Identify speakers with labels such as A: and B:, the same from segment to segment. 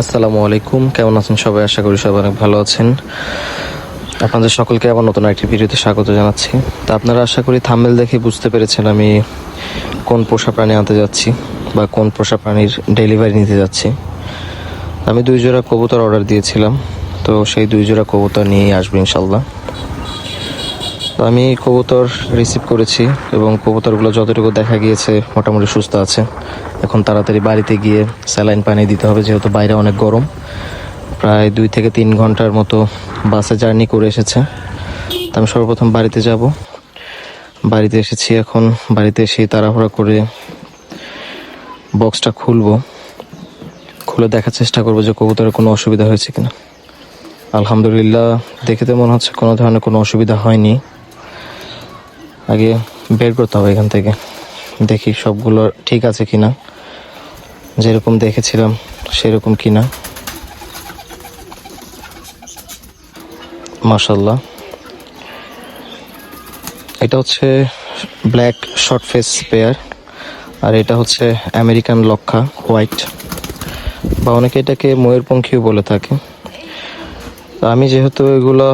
A: আসসালামু আলাইকুম। কেমন আছেন সবাই? আশা করি সবাই অনেক ভালো আছেন। আপনাদের সকলকে আবার নতুন একটি ভিডিওতে স্বাগত জানাচ্ছি। তা আপনারা আশা করি থাম্বেল দেখে বুঝতে পেরেছেন আমি কোন পোষা প্রাণী আনতে যাচ্ছি বা কোন পোষা প্রাণীর ডেলিভারি নিতে যাচ্ছি। আমি দুই জোড়া কবুতর অর্ডার দিয়েছিলাম, তো সেই দুই জোড়া কবুতর নিয়েই আসব ইনশাল্লাহ তো আমি কবুতর রিসিভ করেছি এবং কবুতরগুলো যতটুকু দেখা গিয়েছে মোটামুটি সুস্থ আছে। এখন তাড়াতাড়ি বাড়িতে গিয়ে স্যালাইন পানি দিতে হবে, যেহেতু বাইরে অনেক গরম। প্রায় দুই থেকে তিন ঘণ্টার মতো বাসে জার্নি করে এসেছে। তো আমি সর্বপ্রথম বাড়িতে যাব। বাড়িতে এসেছি এখন। বাড়িতে এসে তাড়াহুড়া করে বক্সটা খুলবো। খুলে দেখার চেষ্টা করব যে কবুতরের কোনো অসুবিধা হয়েছে কিনা। আলহামদুলিল্লাহ, দেখে তো মনে হচ্ছে কোনো ধরনের কোনো অসুবিধা হয়নি। আগে বের করতে হবে এখান থেকে। দেখি সবগুলো ঠিক আছে কিনা। যেরকম দেখেছিলাম, সেরকম কিনা। মাশাল্লাহ এটা হচ্ছে ব্ল্যাক শর্ট ফেস পেয়ার, আর এটা হচ্ছে আমেরিকান লক্ষা, হোয়াইট। বা অনেকে এটাকে ময়ূরপঙ্খীও বলে থাকে। আমি যেহেতু এগুলো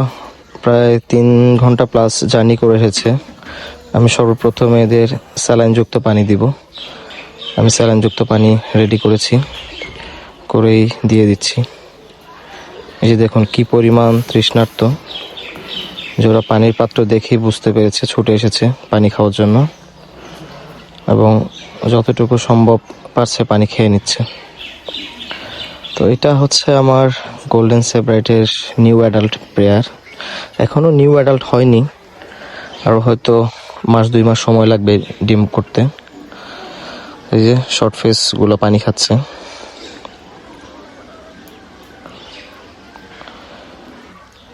A: প্রায় তিন ঘণ্টা প্লাস জার্নি করে এসেছে আমি সর্বপ্রথম এদের স্যালাইনযুক্ত পানি দিব। আমি স্যালাইনযুক্ত পানি রেডি করেছি, করেই দিয়ে দিচ্ছি। এই যে দেখুন কি পরিমাণ তৃষ্ণার্ত। যে ওরা পানির পাত্র দেখেই বুঝতে পেরেছে, ছুটে এসেছে পানি খাওয়ার জন্য এবং যতটুকু সম্ভব পারছে পানি খেয়ে নিচ্ছে। তো এটা হচ্ছে আমার গোল্ডেন সেব্রাইটের নিউ অ্যাডাল্ট প্রেয়ার এখনও নিউ অ্যাডাল্ট হয়নি, আর হয়তো মাস, দুই মাস সময় লাগবে ডিম করতে। এই যে শর্ট ফেসগুলো পানি খাচ্ছে।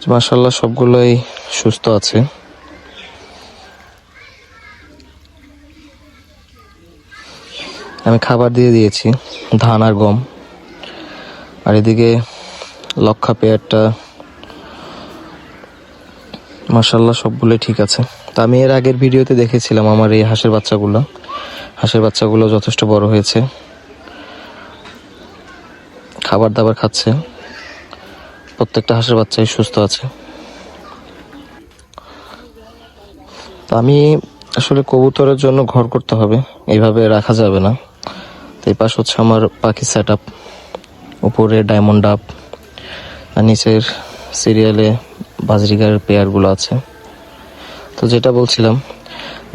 A: মাসাল্লাহ সবগুলোই সুস্থ আছে। আমি খাবার দিয়ে দিয়েছি, ধান আর গম। আর এদিকে লক্ষা পেয়ারটা মাসাল্লাহ সবগুলোই ঠিক আছে। তা আমি এর আগের ভিডিওতে দেখেছিলাম আমার এই হাঁসের বাচ্চাগুলো। হাঁসের বাচ্চাগুলো যথেষ্ট বড় হয়েছে। খাবার দাবার খাচ্ছে। প্রত্যেকটা হাঁসের বাচ্চাই সুস্থ আছে। আমি আসলে কবুতরের জন্য ঘর করতে হবে। এইভাবে রাখা যাবে না। তো এই পাশ হচ্ছে আমার পাখি সেট আপ উপরে ডায়মন্ড আপ আর নিচের সিরিয়ালে বাজরিগার পেয়ারগুলো আছে। তো যেটা বলছিলাম,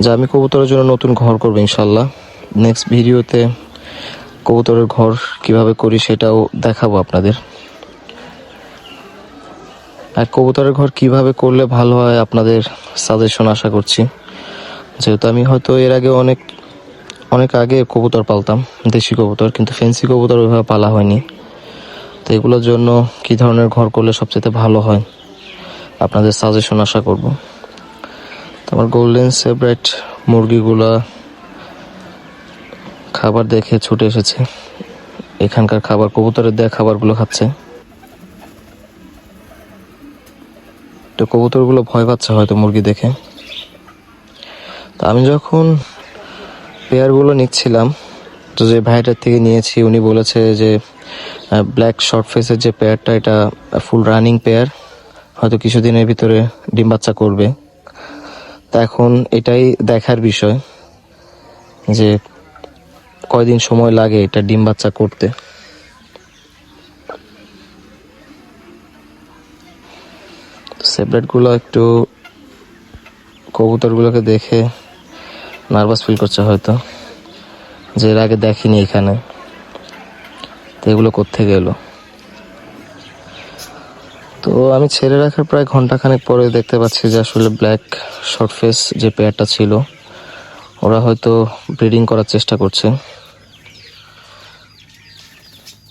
A: যে আমি কবুতরের জন্য নতুন ঘর করব ইনশাল্লাহ নেক্সট ভিডিওতে কবুতরের ঘর কীভাবে করি সেটাও দেখাবো আপনাদের। আর কবুতরের ঘর কীভাবে করলে ভালো হয় আপনাদের সাজেশন আশা করছি। যেহেতু আমি হয়তো এর আগে অনেক অনেক আগে কবুতর পালতাম, দেশি কবুতর, কিন্তু ফেন্সি কবুতর ওইভাবে পালা হয়নি। তো এগুলোর জন্য কি ধরনের ঘর করলে সবচেয়ে ভালো হয়? আপনাদের সাজেশন আশা করব। আমার গোল্ডেন সেব্রাইট মুরগিগুলা খাবার দেখে ছুটে এসেছে। এখানকার খাবার কবুতরের দেয়া খাবারগুলো খাচ্ছে। তো কবুতরগুলো ভয় পাচ্ছে হয়তো মুরগি দেখে। তো আমি যখন পেয়ারগুলো নিচ্ছিলাম, তো যে ভাইটার থেকে নিয়েছি, উনি বলেছে যে ব্ল্যাক শর্ট ফেসের যে পেয়ারটা, এটা ফুল রানিং পেয়ার। হয়তো কিছুদিনের ভিতরে ডিম বাচ্চা করবে। তা এখন এটাই দেখার বিষয় যে কয়দিন সময় লাগে এটা ডিম বাচ্চা করতে। সেপারেটগুলো একটু কবুতরগুলোকে দেখে নার্ভাস ফিল করছে হয়তো, যে এর আগে দেখিনি এখানে। তো এগুলো কোথেকে এলো? তো আমি ছেড়ে রাখার প্রায় ঘন্টাখানেক পরে দেখতে পাচ্ছি যে আসলে ব্ল্যাক শর্ট ফেস যে পেয়ারটা ছিল, ওরা হয়তো ব্রিডিং করার চেষ্টা করছে।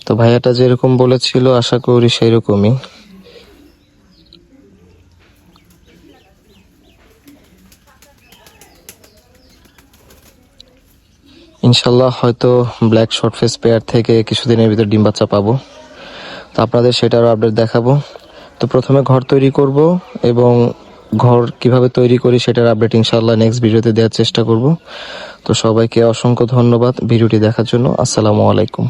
A: তো ভাইয়াটা যেরকম বলেছিল, আশা করি সেই রকমই ইনশাল্লাহ হয়তো ব্ল্যাক শর্ট ফেস পেয়ার থেকে কিছুদিনের ভিতর ডিম বাচ্চা পাবো। তো আপনাদের সেটারও আপডেট দেখাবো। তো প্রথমে ঘর তৈরি করব এবং ঘর কীভাবে তৈরি করি সেটার আপডেট ইনশাল্লাহ নেক্সট ভিডিওতে দেওয়ার চেষ্টা করব। তো সবাইকে অসংখ্য ধন্যবাদ ভিডিওটি দেখার জন্য। আসসালামু আলাইকুম।